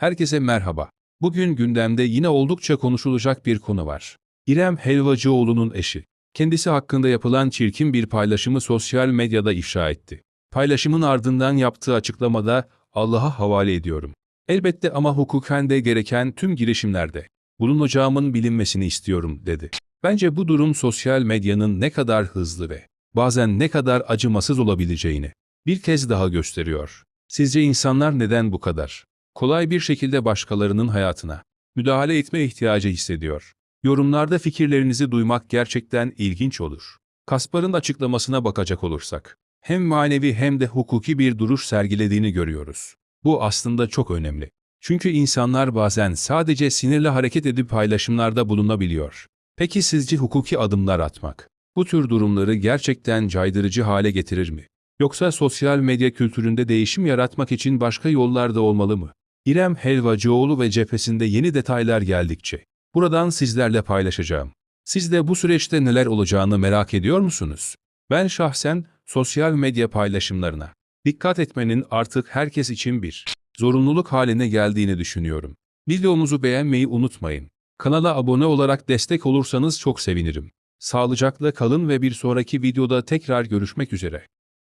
Herkese merhaba. Bugün gündemde yine oldukça konuşulacak bir konu var. İrem Helvacıoğlu'nun eşi. Kendisi hakkında yapılan çirkin bir paylaşımı sosyal medyada ifşa etti. Paylaşımın ardından yaptığı açıklamada Allah'a havale ediyorum. Elbette ama hukuken de gereken tüm girişimlerde bulunacağımın bilinmesini istiyorum dedi. Bence bu durum sosyal medyanın ne kadar hızlı ve bazen ne kadar acımasız olabileceğini bir kez daha gösteriyor. Sizce insanlar neden bu kadar kolay bir şekilde başkalarının hayatına müdahale etme ihtiyacı hissediyor? Yorumlarda fikirlerinizi duymak gerçekten ilginç olur. Kaspar'ın açıklamasına bakacak olursak, hem manevi hem de hukuki bir duruş sergilediğini görüyoruz. Bu aslında çok önemli. Çünkü insanlar bazen sadece sinirle hareket edip paylaşımlarda bulunabiliyor. Peki sizce hukuki adımlar atmak, bu tür durumları gerçekten caydırıcı hale getirir mi? Yoksa sosyal medya kültüründe değişim yaratmak için başka yollar da olmalı mı? İrem Helvacıoğlu ve cephesinde yeni detaylar geldikçe buradan sizlerle paylaşacağım. Siz de bu süreçte neler olacağını merak ediyor musunuz? Ben şahsen sosyal medya paylaşımlarına dikkat etmenin artık herkes için bir zorunluluk haline geldiğini düşünüyorum. Videomuzu beğenmeyi unutmayın. Kanala abone olarak destek olursanız çok sevinirim. Sağlıcakla kalın ve bir sonraki videoda tekrar görüşmek üzere.